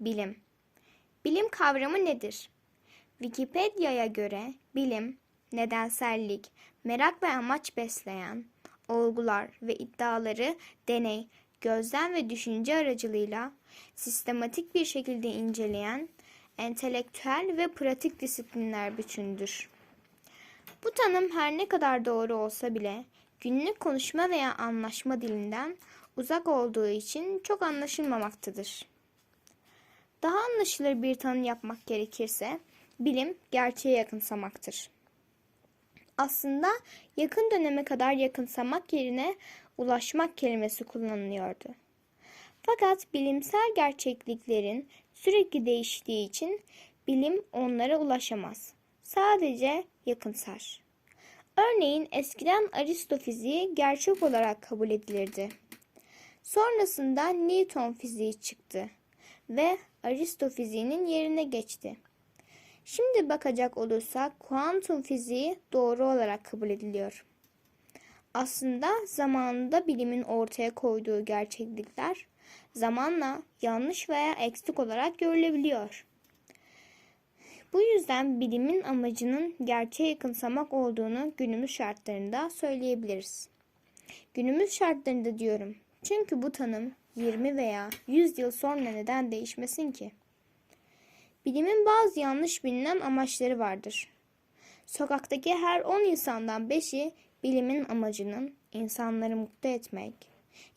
Bilim. Bilim kavramı nedir? Wikipedia'ya göre bilim, nedensellik, merak ve amaç besleyen, olgular ve iddiaları deney, gözlem ve düşünce aracılığıyla sistematik bir şekilde inceleyen entelektüel ve pratik disiplinler bütündür. Bu tanım her ne kadar doğru olsa bile günlük konuşma veya anlaşma dilinden uzak olduğu için çok anlaşılmamaktadır. Daha anlaşılır bir tanım yapmak gerekirse bilim gerçeğe yakınsamaktır. Aslında yakın döneme kadar yakınsamak yerine ulaşmak kelimesi kullanılıyordu. Fakat bilimsel gerçekliklerin sürekli değiştiği için bilim onlara ulaşamaz. Sadece yakınsar. Örneğin eskiden Aristo fiziği gerçek olarak kabul edilirdi. Sonrasında Newton fiziği çıktı ve Aristo fiziğinin yerine geçti. Şimdi bakacak olursak kuantum fiziği doğru olarak kabul ediliyor. Aslında zamanında bilimin ortaya koyduğu gerçeklikler zamanla yanlış veya eksik olarak görülebiliyor. Bu yüzden bilimin amacının gerçeğe yakınsamak olduğunu günümüz şartlarında söyleyebiliriz. Günümüz şartlarında diyorum. Çünkü bu tanım 20 veya 100 yıl sonra neden değişmesin ki? Bilimin bazı yanlış bilinen amaçları vardır. Sokaktaki her 10 insandan 5'i bilimin amacının insanları mutlu etmek,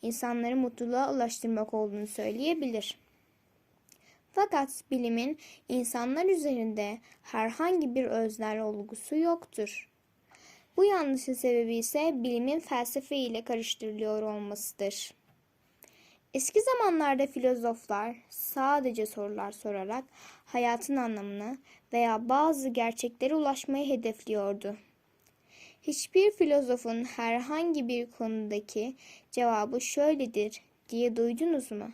insanları mutluluğa ulaştırmak olduğunu söyleyebilir. Fakat bilimin insanlar üzerinde herhangi bir öznel olgusu yoktur. Bu yanlışın sebebi ise bilimin felsefe ile karıştırılıyor olmasıdır. Eski zamanlarda filozoflar sadece sorular sorarak hayatın anlamını veya bazı gerçeklere ulaşmayı hedefliyordu. Hiçbir filozofun herhangi bir konudaki cevabı şöyledir diye duydunuz mu?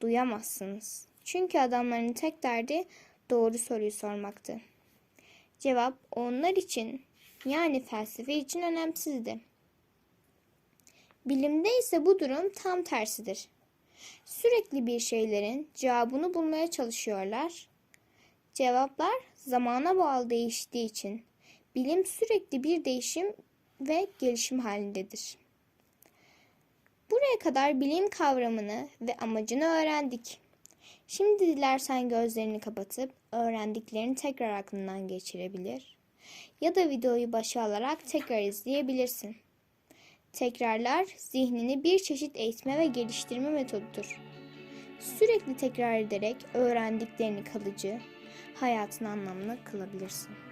Duyamazsınız. Çünkü adamların tek derdi doğru soruyu sormaktı. Cevap onlar için yani felsefe için önemsizdi. Bilimde ise bu durum tam tersidir. Sürekli bir şeylerin cevabını bulmaya çalışıyorlar. Cevaplar zamana bağlı değiştiği için bilim sürekli bir değişim ve gelişim halindedir. Buraya kadar bilim kavramını ve amacını öğrendik. Şimdi dilersen gözlerini kapatıp öğrendiklerini tekrar aklından geçirebilir ya da videoyu başa alarak tekrar izleyebilirsin. Tekrarlar zihnini bir çeşit eğitme ve geliştirme metodudur. Sürekli tekrar ederek öğrendiklerini kalıcı, hayatın anlamlı kılabilirsin.